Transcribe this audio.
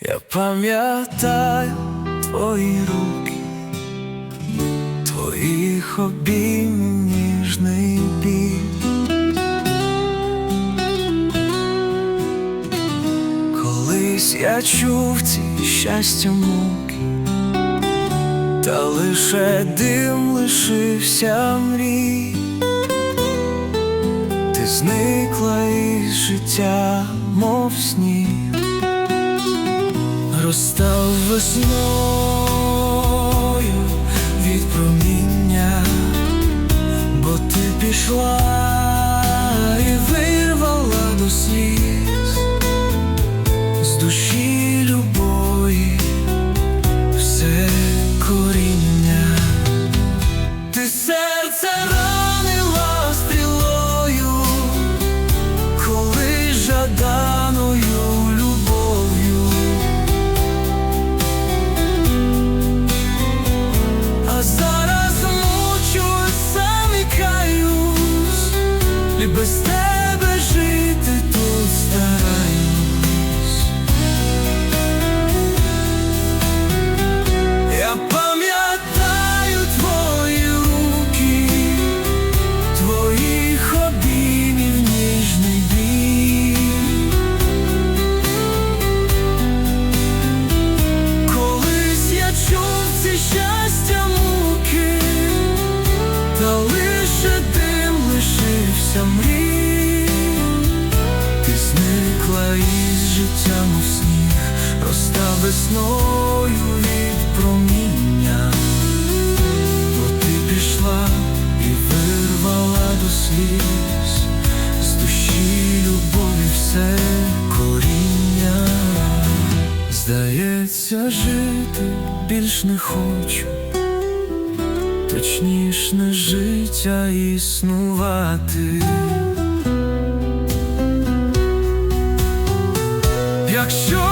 Я пам'ятаю твої руки, твоїх обіймів ніжний біль. Колись я чув ці щастя муки, та лише дим лишився мрій. Ти зникла із життя, мов сніг розстав весною від проміння, бо ти пішла і вирвала до сліз. З душі і без тебе життя, сніг, розстав весною від проміння, бо ти пішла і вирвала до сліз з душі любові все коріння. Здається, жити більш не хочу, точніш не життя існувати. Якщо